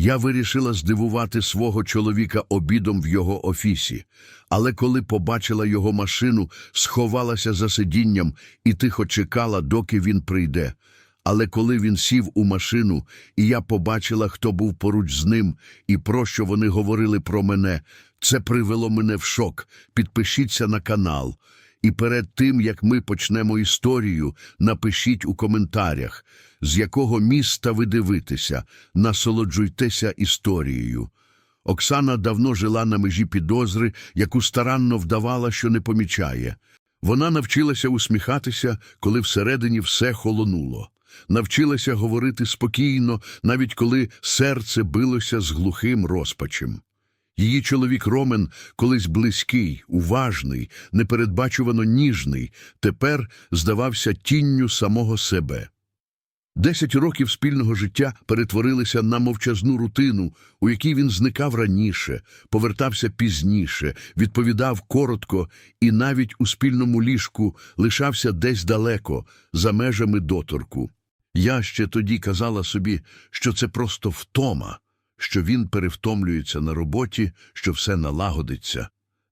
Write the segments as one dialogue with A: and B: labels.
A: Я вирішила здивувати свого чоловіка обідом в його офісі, але коли побачила його машину, сховалася за сидінням і тихо чекала, доки він прийде. Але коли він сів у машину, і я побачила, хто був поруч з ним, і про що вони говорили про мене, це привело мене в шок. Підпишіться на канал. І перед тим, як ми почнемо історію, напишіть у коментарях, з якого міста ви дивитеся, насолоджуйтеся історією. Оксана давно жила на межі підозри, яку старанно вдавала, що не помічає. Вона навчилася усміхатися, коли всередині все холонуло. Навчилася говорити спокійно, навіть коли серце билося з глухим розпачем. Її чоловік Ромен, колись близький, уважний, непередбачувано ніжний, тепер здавався тінню самого себе. Десять років спільного життя перетворилися на мовчазну рутину, у якій він зникав раніше, повертався пізніше, відповідав коротко і навіть у спільному ліжку лишався десь далеко, за межами доторку. Я ще тоді казала собі, що це просто втома, що він перевтомлюється на роботі, що все налагодиться.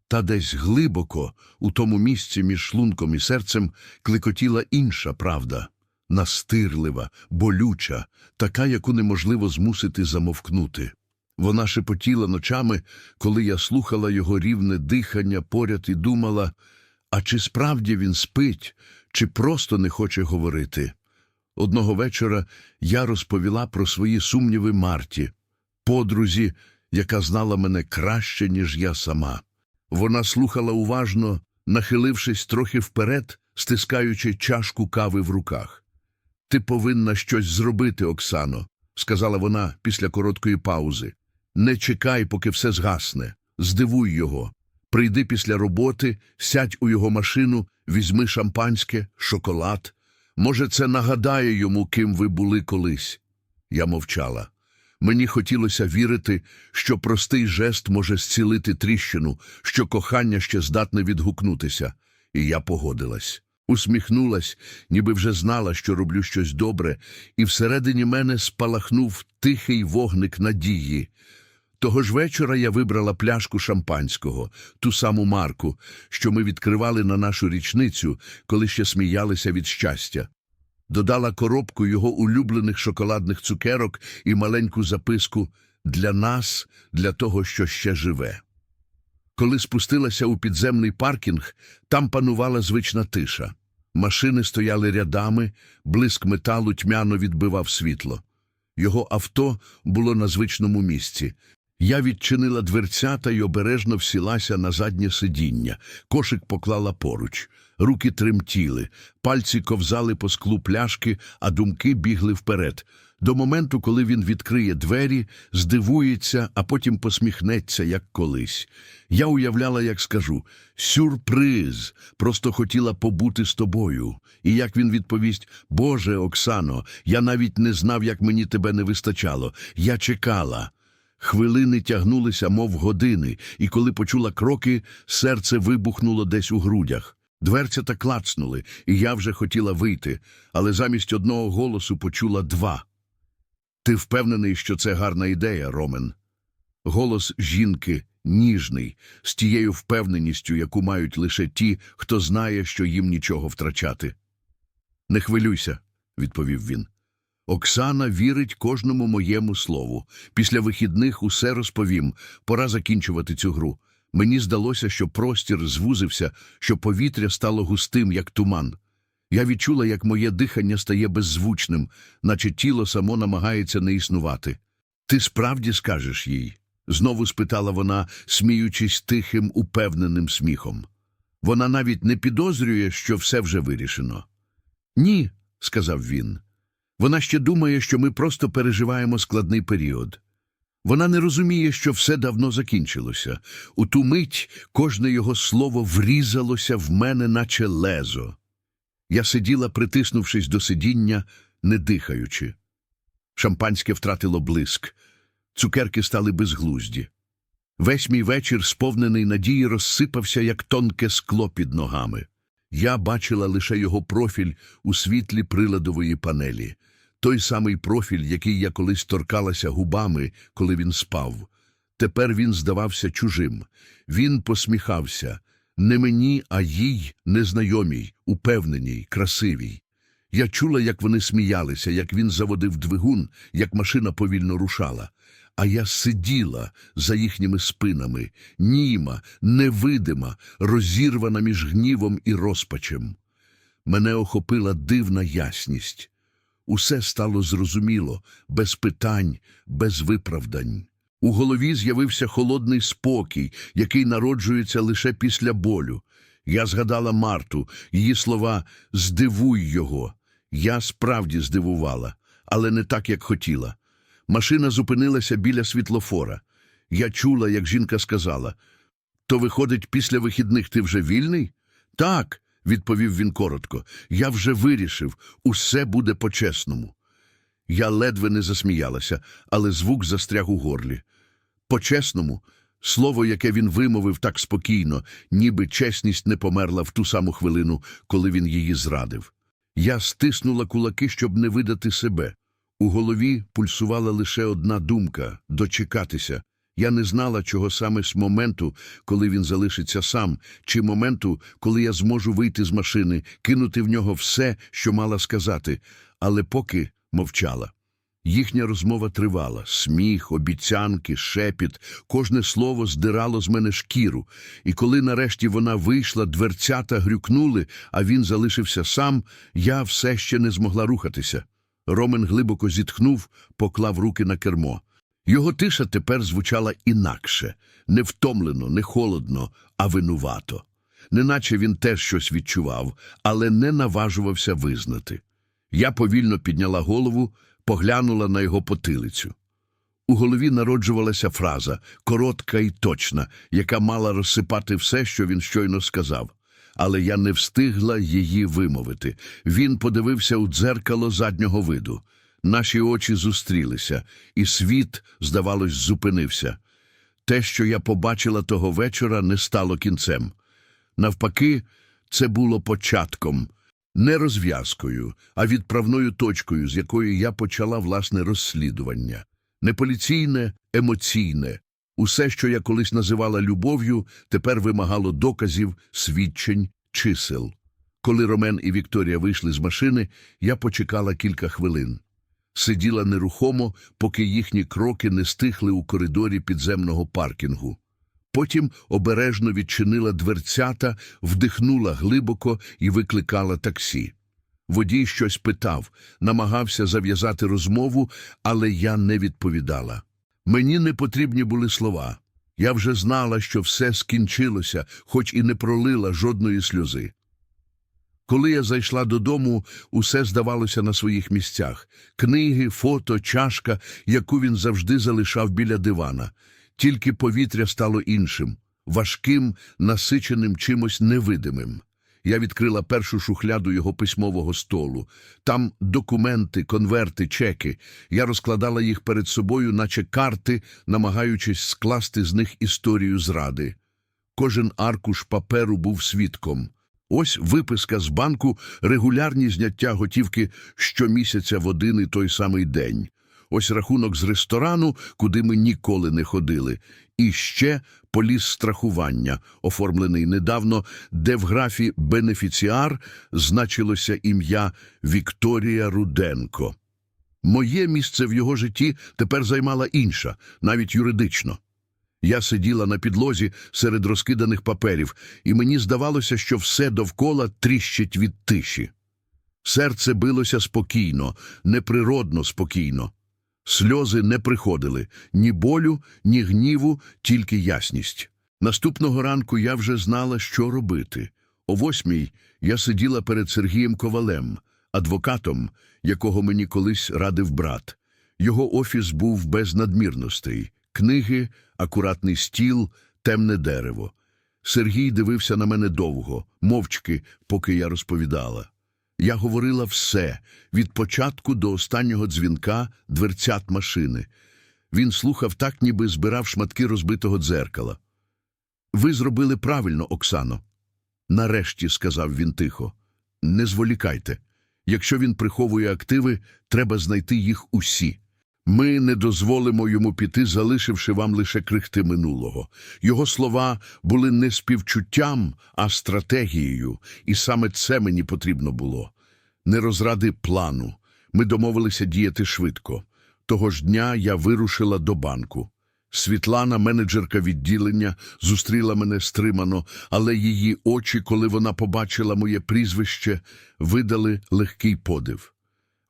A: Та десь глибоко, у тому місці між шлунком і серцем, клекотіла інша правда настирлива, болюча, така, яку неможливо змусити замовкнути. Вона шепотіла ночами, коли я слухала його рівне дихання поряд і думала, а чи справді він спить, чи просто не хоче говорити. Одного вечора я розповіла про свої сумніви Марті, подрузі, яка знала мене краще, ніж я сама. Вона слухала уважно, нахилившись трохи вперед, стискаючи чашку кави в руках. Ти повинна щось зробити, Оксано, сказала вона після короткої паузи. Не чекай, поки все згасне. Здивуй його. Прийди після роботи, сядь у його машину, візьми шампанське, шоколад. Може, це нагадає йому, ким ви були колись. Я мовчала. Мені хотілося вірити, що простий жест може зцілити тріщину, що кохання ще здатне відгукнутися, і я погодилась. Усміхнулась, ніби вже знала, що роблю щось добре, і всередині мене спалахнув тихий вогник надії. Того ж вечора я вибрала пляшку шампанського, ту саму марку, що ми відкривали на нашу річницю, коли ще сміялися від щастя. Додала коробку його улюблених шоколадних цукерок і маленьку записку «Для нас, для того, що ще живе». Коли спустилася у підземний паркінг, там панувала звична тиша. Машини стояли рядами, блиск металу тьмяно відбивав світло. Його авто було на звичному місці. Я відчинила дверцята й обережно всілася на заднє сидіння. Кошик поклала поруч. Руки тремтіли, пальці ковзали по склу пляшки, а думки бігли вперед. До моменту, коли він відкриє двері, здивується, а потім посміхнеться, як колись. Я уявляла, як скажу сюрприз, просто хотіла побути з тобою. І як він відповість Боже, Оксано, я навіть не знав, як мені тебе не вистачало. Я чекала. Хвилини тягнулися, мов години, і коли почула кроки, серце вибухнуло десь у грудях. Дверцята клацнули, і я вже хотіла вийти, але замість одного голосу почула два. Ти впевнений, що це гарна ідея, Ромен? Голос жінки ніжний, з тією впевненістю, яку мають лише ті, хто знає, що їм нічого втрачати. Не хвилюйся, відповів він. Оксана вірить кожному моєму слову. Після вихідних усе розповім. Пора закінчувати цю гру. Мені здалося, що простір звузився, що повітря стало густим, як туман. Я відчула, як моє дихання стає беззвучним, наче тіло само намагається не існувати. Ти справді скажеш їй? знову спитала вона, сміючись тихим, упевненим сміхом. Вона навіть не підозрює, що все вже вирішено. Ні, сказав він. Вона ще думає, що ми просто переживаємо складний період. Вона не розуміє, що все давно закінчилося. У ту мить кожне його слово врізалося в мене, наче лезо. Я сиділа, притиснувшись до сидіння, не дихаючи. Шампанське втратило блиск, цукерки стали безглузді. Весь мій вечір, сповнений надії, розсипався, як тонке скло під ногами. Я бачила лише його профіль у світлі приладової панелі. Той самий профіль, який я колись торкалася губами, коли він спав. Тепер він здавався чужим. Він посміхався. Не мені, а їй, незнайомій, упевненій, красивій. Я чула, як вони сміялися, як він заводив двигун, як машина повільно рушала. А я сиділа за їхніми спинами, німа, невидима, розірвана між гнівом і розпачем. Мене охопила дивна ясність. Усе стало зрозуміло, без питань, без виправдань. У голові з'явився холодний спокій, який народжується лише після болю. Я згадала Марту, її слова «здивуй його». Я справді здивувала, але не так, як хотіла. Машина зупинилася біля світлофора. Я чула, як жінка сказала, «То, виходить, після вихідних ти вже вільний?» «Так», – відповів він коротко, «я вже вирішив, усе буде по-чесному». Я ледве не засміялася, але звук застряг у горлі. По-чесному, слово, яке він вимовив так спокійно, ніби чесність не померла в ту саму хвилину, коли він її зрадив. Я стиснула кулаки, щоб не видати себе. У голові пульсувала лише одна думка – дочекатися. Я не знала, чого саме з моменту, коли він залишиться сам, чи моменту, коли я зможу вийти з машини, кинути в нього все, що мала сказати, але поки мовчала. Їхня розмова тривала. Сміх, обіцянки, шепіт, кожне слово здирало з мене шкіру. І коли нарешті вона вийшла, дверцята грюкнули, а він залишився сам, я все ще не змогла рухатися. Ромен глибоко зітхнув, поклав руки на кермо. Його тиша тепер звучала інакше, не втомлено, не холодно, а винувато. Неначе він теж щось відчував, але не наважувався визнати. Я повільно підняла голову, поглянула на його потилицю. У голові народжувалася фраза, коротка і точна, яка мала розсипати все, що він щойно сказав. Але я не встигла її вимовити. Він подивився у дзеркало заднього виду. Наші очі зустрілися, і світ, здавалось, зупинився. Те, що я побачила того вечора, не стало кінцем. Навпаки, це було початком, не розв'язкою, а відправною точкою, з якої я почала власне розслідування. Не поліційне, емоційне. Усе, що я колись називала любов'ю, тепер вимагало доказів, свідчень, чисел. Коли Ромен і Вікторія вийшли з машини, я почекала кілька хвилин. Сиділа нерухомо, поки їхні кроки не стихли у коридорі підземного паркінгу. Потім обережно відчинила дверцята, вдихнула глибоко і викликала таксі. Водій щось питав, намагався зав'язати розмову, але я не відповідала. Мені не потрібні були слова. Я вже знала, що все скінчилося, хоч і не пролила жодної сльози. Коли я зайшла додому, усе здавалося на своїх місцях. Книги, фото, чашка, яку він завжди залишав біля дивана. Тільки повітря стало іншим, важким, насиченим чимось невидимим. Я відкрила першу шухляду його письмового столу. Там документи, конверти, чеки. Я розкладала їх перед собою, наче карти, намагаючись скласти з них історію зради. Кожен аркуш паперу був свідком. Ось виписка з банку, регулярні зняття готівки щомісяця в один і той самий день. Ось рахунок з ресторану, куди ми ніколи не ходили. І ще поліс страхування, оформлений недавно, де в графі «Бенефіціар» значилося ім'я Вікторія Руденко. Моє місце в його житті тепер займала інша, навіть юридично. Я сиділа на підлозі серед розкиданих паперів, і мені здавалося, що все довкола тріщить від тиші. Серце билося спокійно, неприродно спокійно. Сльози не приходили ні болю, ні гніву, тільки ясність. Наступного ранку я вже знала, що робити. О восьмій я сиділа перед Сергієм Ковалем, адвокатом, якого мені колись радив брат. Його офіс був без надмірностей книги, акуратний стіл, темне дерево. Сергій дивився на мене довго, мовчки, поки я розповідала. Я говорила все, від початку до останнього дзвінка дверцят машини. Він слухав так, ніби збирав шматки розбитого дзеркала. Ви зробили правильно, Оксано. Нарешті, сказав він тихо. Не зволікайте. Якщо він приховує активи, треба знайти їх усі. Ми не дозволимо йому піти, залишивши вам лише крихти минулого. Його слова були не співчуттям, а стратегією, і саме це мені потрібно було. Не розради плану. Ми домовилися діяти швидко. Того ж дня я вирушила до банку. Світлана, менеджерка відділення, зустріла мене стримано, але її очі, коли вона побачила моє прізвище, видали легкий подив.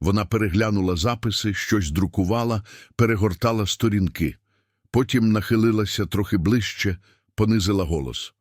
A: Вона переглянула записи, щось друкувала, перегортала сторінки. Потім нахилилася трохи ближче, понизила голос.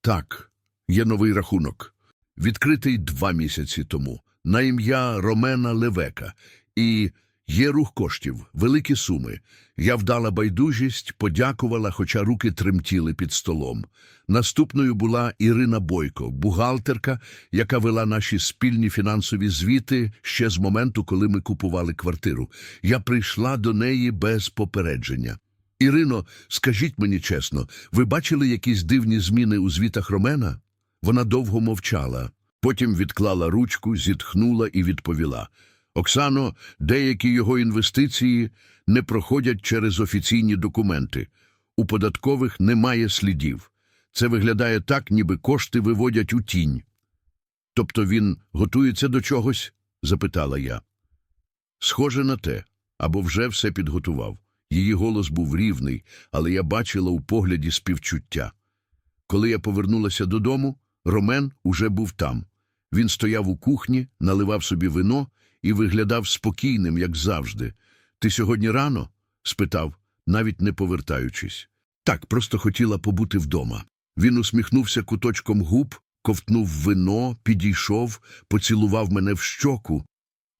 A: Так, є новий рахунок. Відкритий два місяці тому, на ім'я Ромена Левека. І є рух коштів, великі суми. Я вдала байдужість, подякувала, хоча руки тремтіли під столом. Наступною була Ірина Бойко, бухгалтерка, яка вела наші спільні фінансові звіти ще з моменту, коли ми купували квартиру. Я прийшла до неї без попередження. Ірино, скажіть мені чесно, ви бачили якісь дивні зміни у звітах Ромена? Вона довго мовчала, потім відклала ручку, зітхнула і відповіла. Оксано, деякі його інвестиції не проходять через офіційні документи. У податкових немає слідів. Це виглядає так, ніби кошти виводять у тінь. Тобто він готується до чогось? запитала я. Схоже на те, або вже все підготував. Її голос був рівний, але я бачила у погляді співчуття. Коли я повернулася додому, Ромен уже був там. Він стояв у кухні, наливав собі вино і виглядав спокійним, як завжди. Ти сьогодні рано? спитав, навіть не повертаючись. Так, просто хотіла побути вдома. Він усміхнувся куточком губ, ковтнув вино, підійшов, поцілував мене в щоку.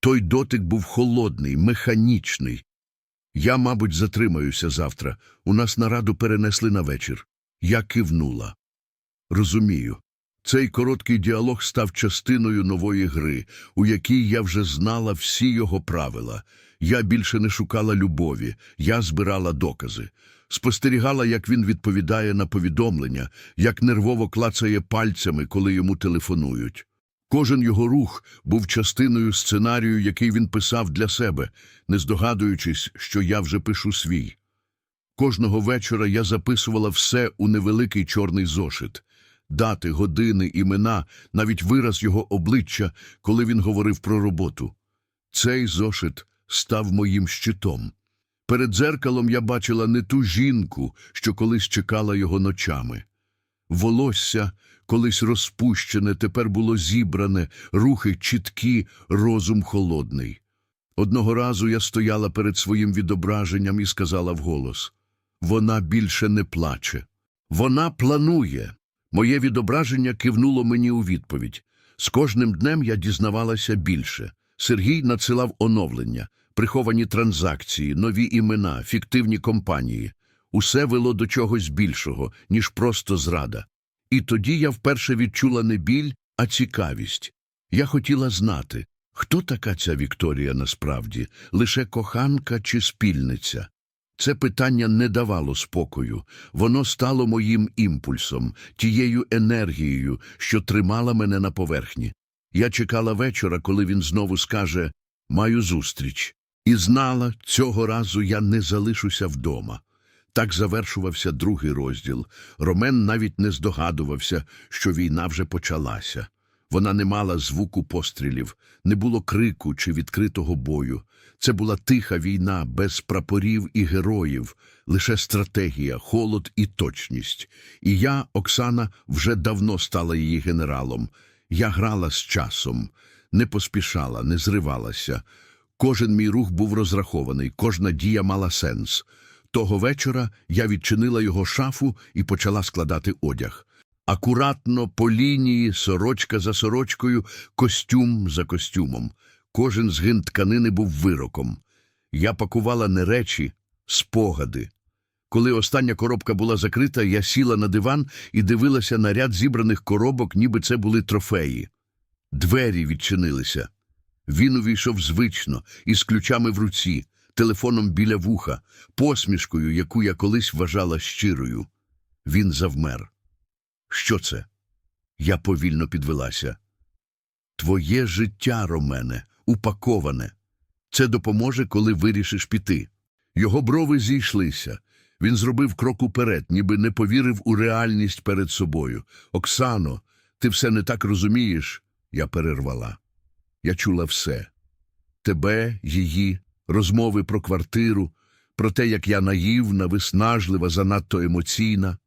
A: Той дотик був холодний, механічний. Я, мабуть, затримаюся завтра. У нас нараду перенесли на вечір. Я кивнула. Розумію. Цей короткий діалог став частиною нової гри, у якій я вже знала всі його правила. Я більше не шукала любові, я збирала докази. Спостерігала, як він відповідає на повідомлення, як нервово клацає пальцями, коли йому телефонують. Кожен його рух був частиною сценарію, який він писав для себе, не здогадуючись, що я вже пишу свій. Кожного вечора я записувала все у невеликий чорний зошит дати, години, імена, навіть вираз його обличчя, коли він говорив про роботу. Цей зошит став моїм щитом. Перед дзеркалом я бачила не ту жінку, що колись чекала його ночами. Волосся, колись розпущене, тепер було зібране, рухи чіткі, розум холодний. Одного разу я стояла перед своїм відображенням і сказала вголос вона більше не плаче. Вона планує. Моє відображення кивнуло мені у відповідь. З кожним днем я дізнавалася більше. Сергій надсилав оновлення, приховані транзакції, нові імена, фіктивні компанії. Усе вело до чогось більшого, ніж просто зрада. І тоді я вперше відчула не біль, а цікавість. Я хотіла знати, хто така ця Вікторія насправді, лише коханка чи спільниця. Це питання не давало спокою, воно стало моїм імпульсом, тією енергією, що тримала мене на поверхні. Я чекала вечора, коли він знову скаже «Маю зустріч», і знала, цього разу я не залишуся вдома. Так завершувався другий розділ. Ромен навіть не здогадувався, що війна вже почалася. Вона не мала звуку пострілів, не було крику чи відкритого бою. Це була тиха війна без прапорів і героїв, лише стратегія, холод і точність. І я, Оксана, вже давно стала її генералом. Я грала з часом, не поспішала, не зривалася. Кожен мій рух був розрахований, кожна дія мала сенс. Того вечора я відчинила його шафу і почала складати одяг. Акуратно, по лінії, сорочка за сорочкою, костюм за костюмом. Кожен згин тканини був вироком. Я пакувала не речі, спогади. Коли остання коробка була закрита, я сіла на диван і дивилася на ряд зібраних коробок, ніби це були трофеї. Двері відчинилися. Він увійшов звично, із ключами в руці, телефоном біля вуха, посмішкою, яку я колись вважала щирою. Він завмер. Що це? Я повільно підвелася. Твоє життя, Ромене, упаковане. Це допоможе, коли вирішиш піти. Його брови зійшлися. Він зробив крок уперед, ніби не повірив у реальність перед собою. Оксано, ти все не так розумієш, я перервала. Я чула все. Тебе, її, розмови про квартиру, про те, як я наївна, виснажлива, занадто емоційна.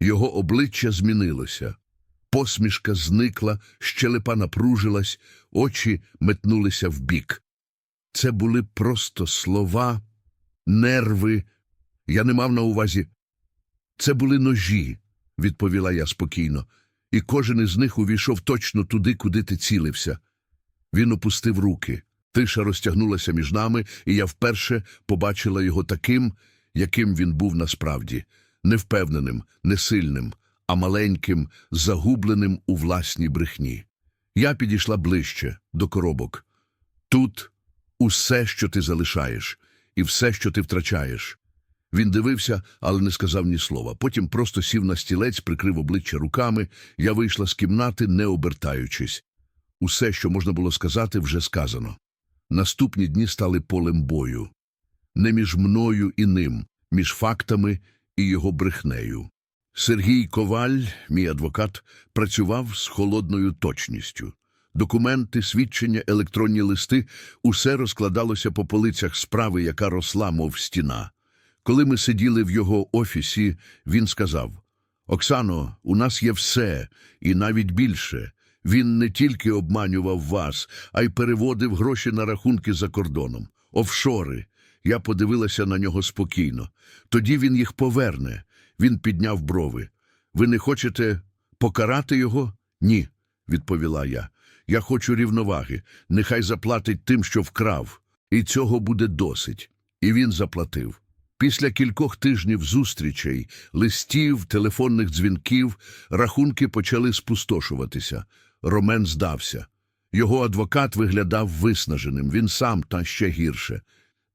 A: Його обличчя змінилося. Посмішка зникла, щелепа напружилась, очі метнулися вбік. Це були просто слова, нерви. Я не мав на увазі. Це були ножі, відповіла я спокійно, і кожен із них увійшов точно туди, куди ти цілився. Він опустив руки. Тиша розтягнулася між нами, і я вперше побачила його таким, яким він був насправді невпевненим, несильним, а маленьким, загубленим у власній брехні. Я підійшла ближче до коробок. Тут усе, що ти залишаєш, і все, що ти втрачаєш. Він дивився, але не сказав ні слова. Потім просто сів на стілець, прикрив обличчя руками. Я вийшла з кімнати, не обертаючись. Усе, що можна було сказати, вже сказано. Наступні дні стали полем бою. Не між мною і ним, між фактами і його брехнею. Сергій Коваль, мій адвокат, працював з холодною точністю. Документи, свідчення, електронні листи – усе розкладалося по полицях справи, яка росла, мов стіна. Коли ми сиділи в його офісі, він сказав, «Оксано, у нас є все, і навіть більше. Він не тільки обманював вас, а й переводив гроші на рахунки за кордоном. Офшори. Я подивилася на нього спокійно. Тоді він їх поверне. Він підняв брови. Ви не хочете покарати його? Ні, відповіла я. Я хочу рівноваги. Нехай заплатить тим, що вкрав. І цього буде досить. І він заплатив. Після кількох тижнів зустрічей, листів, телефонних дзвінків, рахунки почали спустошуватися. Ромен здався. Його адвокат виглядав виснаженим, він сам та ще гірше.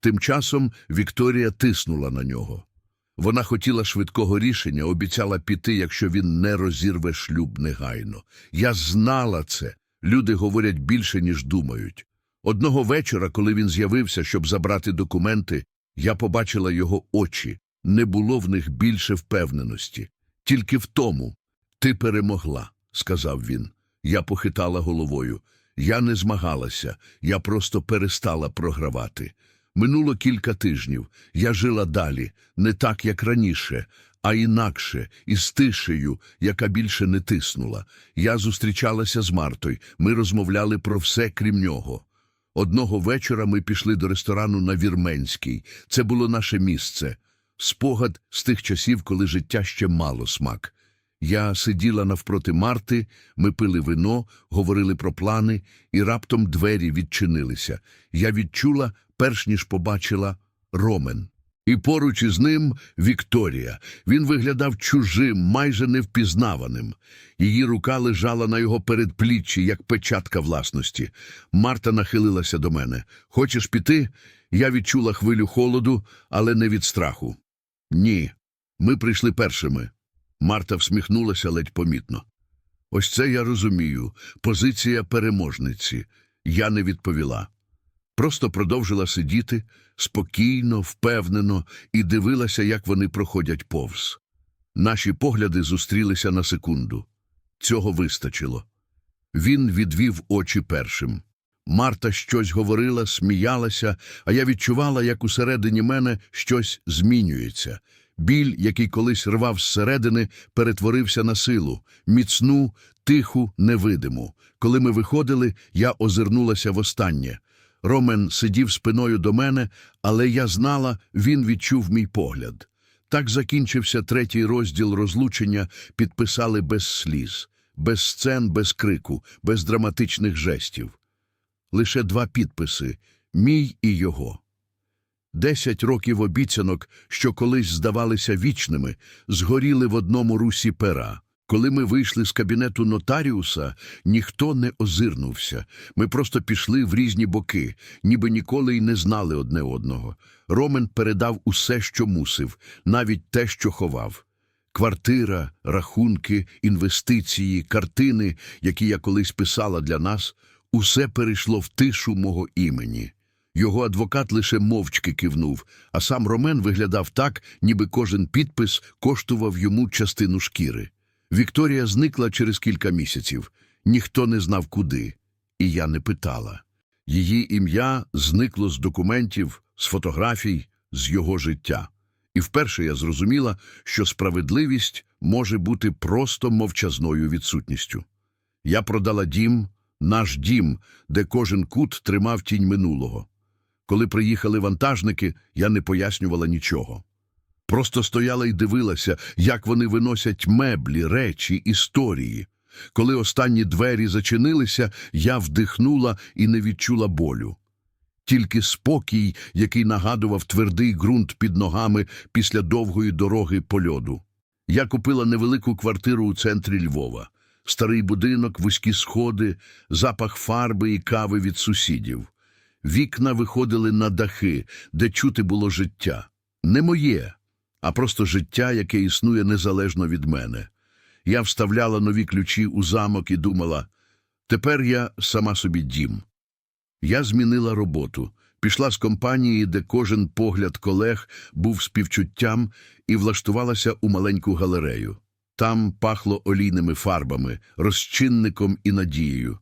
A: Тим часом Вікторія тиснула на нього. Вона хотіла швидкого рішення, обіцяла піти, якщо він не розірве шлюб негайно. Я знала це. Люди говорять більше, ніж думають. Одного вечора, коли він з'явився, щоб забрати документи, я побачила його очі. Не було в них більше впевненості. Тільки в тому. Ти перемогла, сказав він. Я похитала головою. Я не змагалася, я просто перестала програвати. Минуло кілька тижнів. Я жила далі, не так, як раніше, а інакше, із тишею, яка більше не тиснула. Я зустрічалася з Мартою, ми розмовляли про все, крім нього. Одного вечора ми пішли до ресторану на Вірменській. Це було наше місце. Спогад з тих часів, коли життя ще мало смак. Я сиділа навпроти Марти, ми пили вино, говорили про плани, і раптом двері відчинилися. Я відчула, перш ніж побачила, Ромен. І поруч із ним Вікторія. Він виглядав чужим, майже невпізнаваним. Її рука лежала на його передпліччі, як печатка власності. Марта нахилилася до мене. Хочеш піти? Я відчула хвилю холоду, але не від страху. Ні. Ми прийшли першими. Марта всміхнулася ледь помітно. Ось це я розумію. Позиція переможниці. Я не відповіла. Просто продовжила сидіти спокійно, впевнено і дивилася, як вони проходять повз. Наші погляди зустрілися на секунду. Цього вистачило. Він відвів очі першим. Марта щось говорила, сміялася, а я відчувала, як усередині мене щось змінюється. Біль, який колись рвав зсередини, перетворився на силу, міцну, тиху, невидиму. Коли ми виходили, я озирнулася востаннє. Ромен сидів спиною до мене, але я знала, він відчув мій погляд. Так закінчився третій розділ розлучення, підписали без сліз, без сцен, без крику, без драматичних жестів. Лише два підписи мій і його. Десять років обіцянок, що колись здавалися вічними, згоріли в одному русі пера. Коли ми вийшли з кабінету нотаріуса, ніхто не озирнувся. Ми просто пішли в різні боки, ніби ніколи й не знали одне одного. Ромен передав усе, що мусив, навіть те, що ховав. Квартира, рахунки, інвестиції, картини, які я колись писала для нас, Усе перейшло в тишу мого імені. Його адвокат лише мовчки кивнув, а сам Ромен виглядав так, ніби кожен підпис коштував йому частину шкіри. Вікторія зникла через кілька місяців. Ніхто не знав куди, і я не питала. Її ім'я зникло з документів, з фотографій, з його життя. І вперше я зрозуміла, що справедливість може бути просто мовчазною відсутністю. Я продала дім, наш дім, де кожен кут тримав тінь минулого. Коли приїхали вантажники, я не пояснювала нічого. Просто стояла і дивилася, як вони виносять меблі, речі, історії. Коли останні двері зачинилися, я вдихнула і не відчула болю. Тільки спокій, який нагадував твердий ґрунт під ногами після довгої дороги по льоду. Я купила невелику квартиру у центрі Львова. Старий будинок, вузькі сходи, запах фарби і кави від сусідів. Вікна виходили на дахи, де чути було життя. Не моє, а просто життя, яке існує незалежно від мене. Я вставляла нові ключі у замок і думала, тепер я сама собі дім. Я змінила роботу, пішла з компанії, де кожен погляд колег був співчуттям, і влаштувалася у маленьку галерею. Там пахло олійними фарбами, розчинником і надією.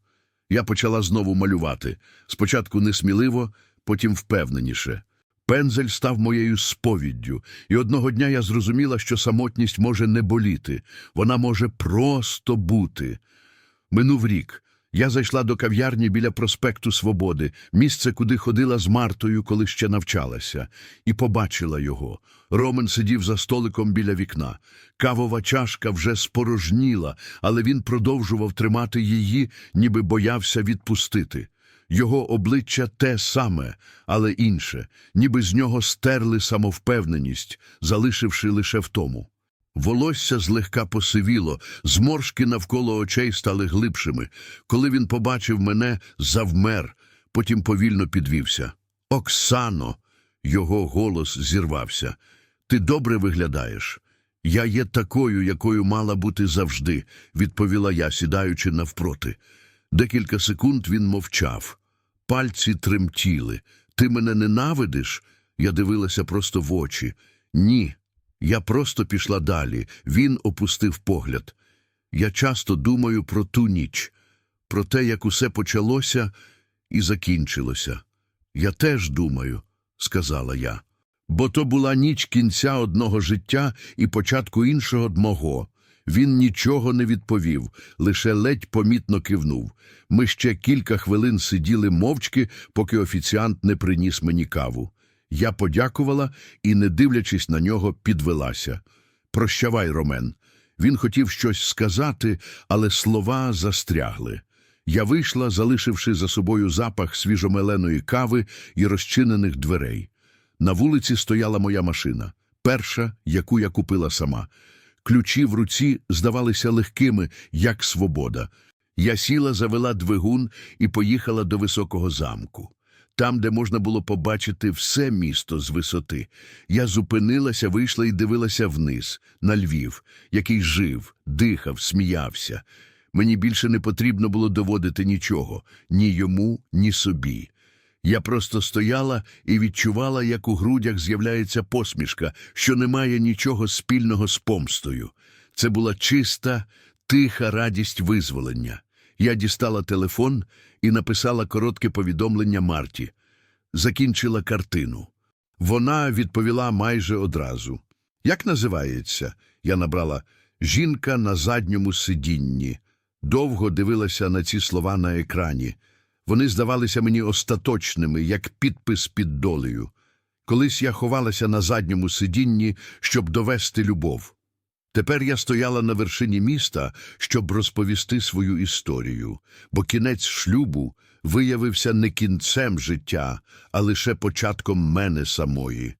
A: Я почала знову малювати. Спочатку несміливо, потім впевненіше. Пензель став моєю сповіддю, і одного дня я зрозуміла, що самотність може не боліти, вона може просто бути. Минув рік. Я зайшла до кав'ярні біля проспекту Свободи, місце, куди ходила з Мартою, коли ще навчалася, і побачила його. Ромен сидів за столиком біля вікна. Кавова чашка вже спорожніла, але він продовжував тримати її, ніби боявся відпустити. Його обличчя те саме, але інше, ніби з нього стерли самовпевненість, залишивши лише втому. Волосся злегка посивіло, зморшки навколо очей стали глибшими. Коли він побачив мене, завмер, потім повільно підвівся. Оксано, його голос зірвався. Ти добре виглядаєш. Я є такою, якою мала бути завжди, відповіла я, сідаючи навпроти. Декілька секунд він мовчав. Пальці тремтіли. Ти мене ненавидиш? Я дивилася просто в очі. Ні. Я просто пішла далі. Він опустив погляд. Я часто думаю про ту ніч, про те, як усе почалося і закінчилося. Я теж думаю, сказала я. Бо то була ніч кінця одного життя і початку іншого мого. Він нічого не відповів, лише ледь помітно кивнув. Ми ще кілька хвилин сиділи мовчки, поки офіціант не приніс мені каву. Я подякувала і, не дивлячись на нього, підвелася. Прощавай, Ромен. Він хотів щось сказати, але слова застрягли. Я вийшла, залишивши за собою запах свіжомеленої кави і розчинених дверей. На вулиці стояла моя машина, перша, яку я купила сама. Ключі в руці здавалися легкими, як свобода. Я сіла, завела двигун і поїхала до високого замку. Там, де можна було побачити все місто з висоти. Я зупинилася, вийшла і дивилася вниз, на Львів, який жив, дихав, сміявся. Мені більше не потрібно було доводити нічого, ні йому, ні собі. Я просто стояла і відчувала, як у грудях з'являється посмішка, що не має нічого спільного з помстою. Це була чиста, тиха радість визволення. Я дістала телефон і написала коротке повідомлення Марті. Закінчила картину. Вона відповіла майже одразу. Як називається? Я набрала Жінка на задньому сидінні. Довго дивилася на ці слова на екрані. Вони здавалися мені остаточними, як підпис під долею. Колись я ховалася на задньому сидінні, щоб довести любов. Тепер я стояла на вершині міста, щоб розповісти свою історію, бо кінець шлюбу виявився не кінцем життя, а лише початком мене самої.